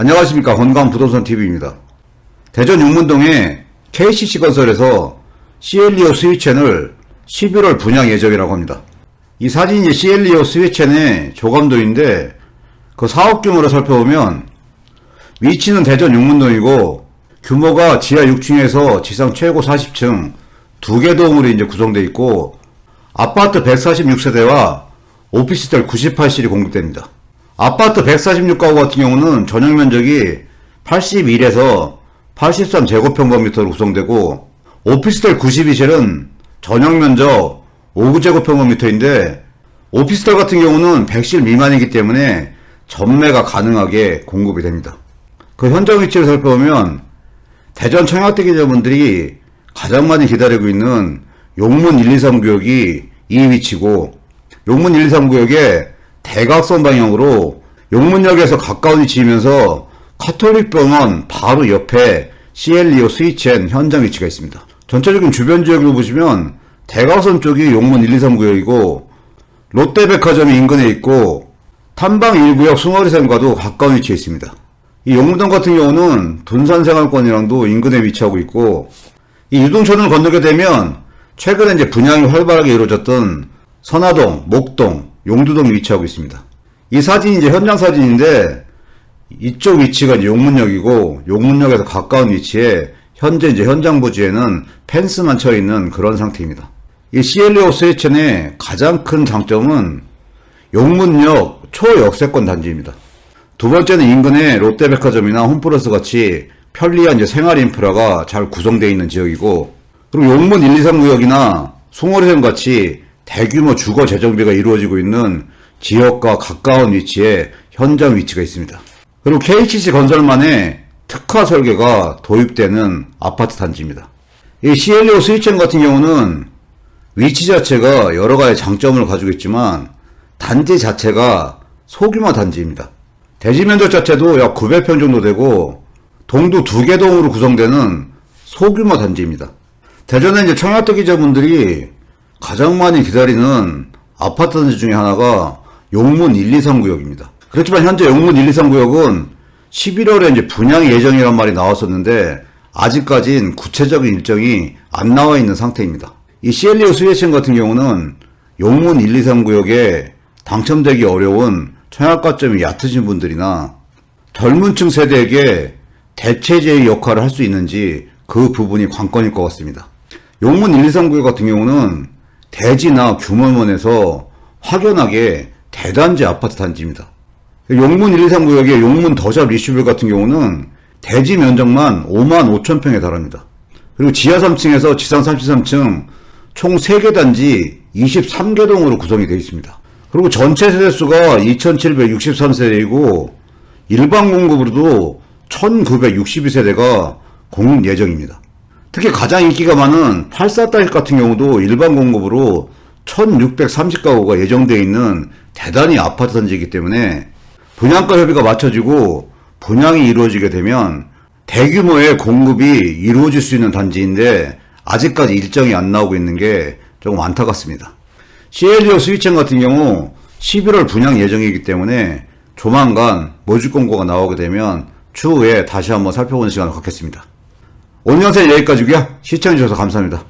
안녕하십니까 건강부동산TV입니다. 대전 용문동의 KCC 건설에서 CLEO 스위첸을 11월 분양 예정이라고 합니다. 이 사진이 CLEO 스위첸의 조감도인데 그 사업 규모를 살펴보면 위치는 대전 용문동이고 규모가 지하 6층에서 지상 최고 40층 두 개 동으로 이제 구성되어 있고 아파트 146세대와 오피스텔 98실이 공급됩니다. 아파트 146가구 같은 경우는 전용 면적이 81에서 83 제곱평방미터로 구성되고 오피스텔 92실은 전용 면적 5제곱평방미터인데 오피스텔 같은 경우는 100실 미만이기 때문에 전매가 가능하게 공급이 됩니다. 그 현장 위치를 살펴보면 대전 청약대 기자분들이 가장 많이 기다리고 있는 용문 1, 2, 3 구역이 이 위치고 용문 1, 2, 3 구역에 대각선 방향으로 용문역에서 가까운 위치이면서 카톨릭 병원 바로 옆에 CLEO 스위첸 현장 위치가 있습니다. 전체적인 주변 지역을 보시면 대각선 쪽이 용문 1, 2, 3 구역이고 롯데백화점이 인근에 있고 탐방 1구역 숭어리샘과도 가까운 위치에 있습니다. 이 용문동 같은 경우는 둔산생활권이랑도 인근에 위치하고 있고 이 유동천을 건너게 되면 최근에 이제 분양이 활발하게 이루어졌던 선화동, 목동, 용두동이 위치하고 있습니다. 이 사진이 이제 현장 사진인데 이쪽 위치가 이제 용문역이고 용문역에서 가까운 위치에 현재 이제 현장 부지에는 펜스만 쳐 있는 그런 상태입니다. 이 CLEO 스위첸의 가장 큰 장점은 용문역 초역세권 단지입니다. 두 번째는 인근에 롯데백화점이나 홈플러스 같이 편리한 이제 생활 인프라가 잘 구성되어 있는 지역이고 그리고 용문 1, 2, 3 구역이나 숭어리샘 같이 대규모 주거 재정비가 이루어지고 있는 지역과 가까운 위치에 현장 위치가 있습니다. 그리고 KCC 건설만의 특화 설계가 도입되는 아파트 단지입니다. 이 CLEO 스위첸 같은 경우는 위치 자체가 여러 가지 장점을 가지고 있지만 단지 자체가 소규모 단지입니다. 대지 면적 자체도 약 900평 정도 되고 동도 두 개 동으로 구성되는 소규모 단지입니다. 대전에 이제 청약대 기자분들이 가장 많이 기다리는 아파트 단지 중에 하나가 용문 1, 2, 3 구역입니다. 그렇지만 현재 용문 1, 2, 3 구역은 11월에 이제 분양 예정이란 말이 나왔었는데 아직까진 구체적인 일정이 안 나와 있는 상태입니다. 이 CLEO 스웨첸 같은 경우는 용문 1, 2, 3 구역에 당첨되기 어려운 청약가점이 얕으신 분들이나 젊은 층 세대에게 대체제의 역할을 할 수 있는지 그 부분이 관건일 것 같습니다. 용문 1, 2, 3 구역 같은 경우는 대지나 규모면에서 확연하게 대단지 아파트 단지입니다. 용문 1, 2, 3 구역의 용문 더샵 리슈빌 같은 경우는 대지 면적만 5만 5천 평에 달합니다. 그리고 지하 3층에서 지상 33층 총 3개 단지 23개 동으로 구성이 되어 있습니다. 그리고 전체 세대수가 2763세대이고 일반 공급으로도 1962세대가 공급 예정입니다. 특히 가장 인기가 많은 84딸 같은 경우도 일반 공급으로 1630가구가 예정되어 있는 대단히 아파트 단지이기 때문에 분양가 협의가 맞춰지고 분양이 이루어지게 되면 대규모의 공급이 이루어질 수 있는 단지인데 아직까지 일정이 안 나오고 있는 게 조금 안타깝습니다. CLEO 스위첸 같은 경우 11월 분양 예정이기 때문에 조만간 모집 공고가 나오게 되면 추후에 다시 한번 살펴보는 시간을 갖겠습니다. 오늘 영상 여기까지고요. 시청해주셔서 감사합니다.